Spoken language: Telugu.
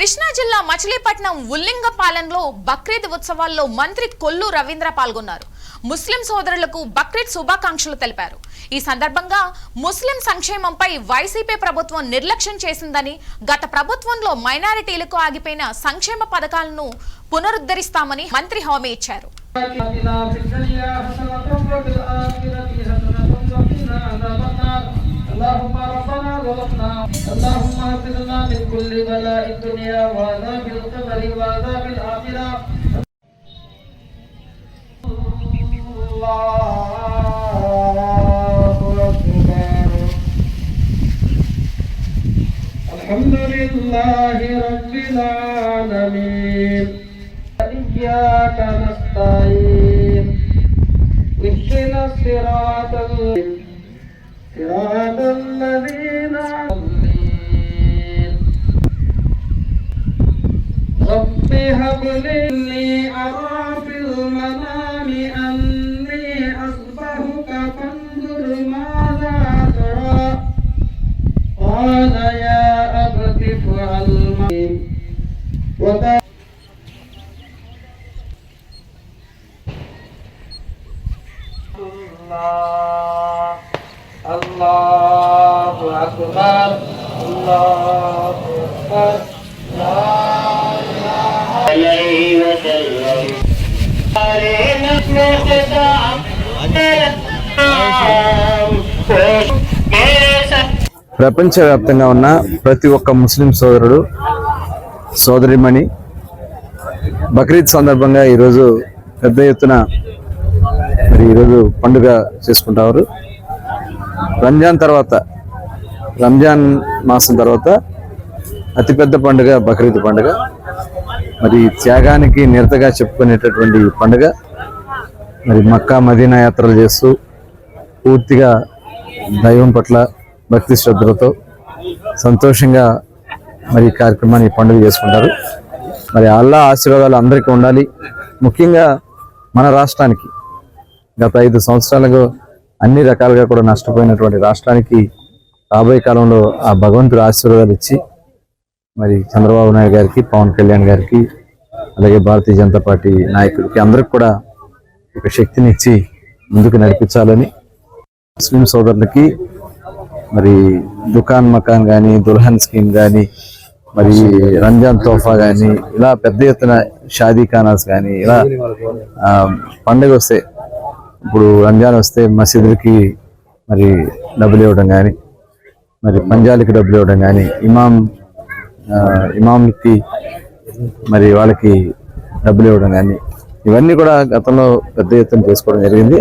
కృష్ణా జిల్లా మచిలీపట్నం ఉల్లింగపాలెంలో బక్రీద్ ఉత్సవాల్లో మంత్రి కొల్లు రవీంద్ర పాల్గొన్నారు ముస్లిం సోదరులకు బక్రీద్ శుభాకాంక్షలు తెలిపారు ఈ సందర్భంగా ముస్లిం సంక్షేమంపై వైసీపీ ప్రభుత్వం నిర్లక్ష్యం చేసిందని గత ప్రభుత్వంలో మైనారిటీలకు ఆగిపోయిన సంక్షేమ పథకాలను పునరుద్ధరిస్తామని మంత్రి హామీ ఇచ్చారు آتنا في الدنيا حسنة وفي الآخرة حسنة وقنا عذاب النار اللهم ربنا ظلمنا اللهم اغفرنا من كل بلاء الدنيا وعذاب القبر وعذاب الآخرة الحمد لله رب العالمين. إياك نستعين اهدنا الصراط رب هب لي أرى في المنام أني أصبحك فانظر ماذا ترى قال يا أبت افعل ما وذا الله الله أكبر الله أكبر عليه ప్రపంచవ్యాప్తంగా ఉన్న ప్రతి ఒక్క ముస్లిం సోదరుడు సోదరిమణి బక్రీద్ సందర్భంగా ఈరోజు పెద్ద ఎత్తున మరి ఈరోజు పండుగ చేసుకుంటారు రంజాన్ తర్వాత రంజాన్ మాసం తర్వాత అతిపెద్ద పండుగ బక్రీద్ పండుగ. మరి త్యాగానికి నిరతగా చెప్పుకునేటటువంటి పండుగ. మరి మక్కా మదీనా యాత్రలు చేస్తూ పూర్తిగా దైవం పట్ల భక్తి శ్రద్ధలతో సంతోషంగా మరి ఈ కార్యక్రమాన్ని పండుగ చేసుకుంటారు. మరి అల్లా ఆశీర్వాదాలు అందరికీ ఉండాలి. ముఖ్యంగా మన రాష్ట్రానికి గత ఐదు సంవత్సరాలుగా అన్ని రకాలుగా కూడా నష్టపోయినటువంటి రాష్ట్రానికి రాబోయే కాలంలో ఆ భగవంతుడు ఆశీర్వాదాలు ఇచ్చి మరి చంద్రబాబు నాయుడు గారికి పవన్ కళ్యాణ్ గారికి అలాగే భారతీయ జనతా పార్టీ నాయకుడికి అందరికి కూడా ఒక శక్తిని ఇచ్చి ముందుకు నడిపించాలని ముస్లిం సోదరులకి మరి దుకాన్ మకాన్ కానీ దుల్హన్ స్కీమ్ కానీ మరి రంజాన్ తోఫా కానీ ఇలా పెద్ద ఎత్తున షాదీ ఖానాస్ కానీ ఇలా పండుగ వస్తే ఇప్పుడు రంజాన్ వస్తే మసీదులకి మరి డబ్బులు ఇవ్వడం కానీ మరి పంజాలకి డబ్బులు ఇవ్వడం కానీ ఇమాం ఇమాంకి మరి వాళ్ళకి డబ్బులు ఇవ్వడం కానీ ఇవన్నీ కూడా గతంలో పెద్ద ఎత్తున చేసుకోవడం జరిగింది.